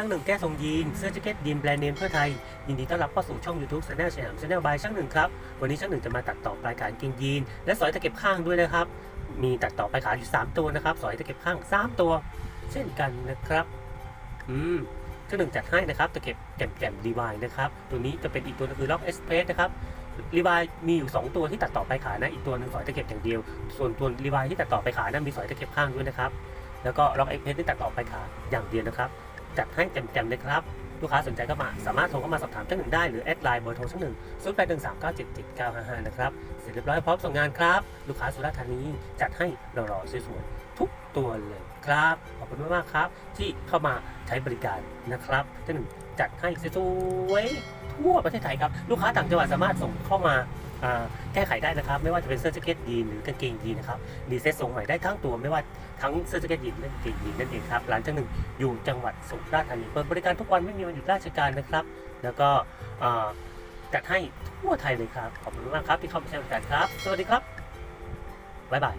ช่างหนึ่งแก้ทรงยีนเสื้อแจ็คเก็ตยีนแบรนด์เนมทั่วไทย ยินดีต้อนรับเข้าสู่ช่อง YouTube ช anel สยามช anel by ช่างหนึ่งครับ วันนี้ช่างหนึ่งจะมาตัดต่อปลายขากางเกงยีน และสอยตะเก็บข้างด้วยนะครับ มีตัดต่อปลายขาอยู่ 3 ตัวนะครับ สอยตะเก็บข้าง 3 ตัว เช่นกันนะครับ อืมช่างหนึ่งจัดให้นะครับตะเก็บแจ่มๆรีวายนะครับ ตัวนี้จะเป็นอีกตัวนึงคือล็อกเอสเพรสนะครับรีวายมีอยู่ 2 ตัวที่ตัดต่อปลายขานะ อีกตัวหนึ่งสอยตะเก็บอย่างเดียว ส่วนตัวรีวายที่ตัดต่อปลายขานะมีสอยตะเก็บข้างด้วยนะครับแล้วก็ล็อกเอ็กเพสที่ตัดต่อปลายขาอย่างเดียวนะครับ จัดให้แจ่มๆเลยครับ ลูกค้าสนใจก็มาสามารถโทรเข้ามาสอบถามช่างหนึ่งได้หรือแอดไลน์เบอร์โทรช่างหนึ่งศูนย์แปดหนึ่งสามเก้าเจ็ดเจ็ดเก้าห้าห้านะครับเสร็จเรียบร้อยพร้อมส่งงานครับ ลูกค้าสุราษฎร์ธานีจัดให้หล่อๆสวยๆทุกตัวเลยครับ ขอบคุณมากๆครับ ที่เข้ามาใช้บริการนะครับช่างหนึ่งจัดให้สวยๆทั่วประเทศไทยครับ ลูกค้าต่างจังหวัดสามารถส่งเข้ามา แก้ไขได้นะครับ ไม่ว่าจะเป็นเสื้อแจ็คเก็ตยีนหรือกางเกงยีนนะครับดีเซ็ตส่งใหม่ได้ทั้งตัวไม่ว่าทั้งเสื้อแจ็คเก็ตยีนและกางเกงยีนนั่นเองครับร้านเจ้างหนึ่งอยู่จังหวัดสุราธานีเปิดบริการทุกวันไม่มีวันหยุดราชการนะครับ แล้วก็จัดให้ทั่วไทยเลยครับขอบคุณมากครับที่เข้ามาใช้บริการครับ สวัสดีครับบ๊ายบาย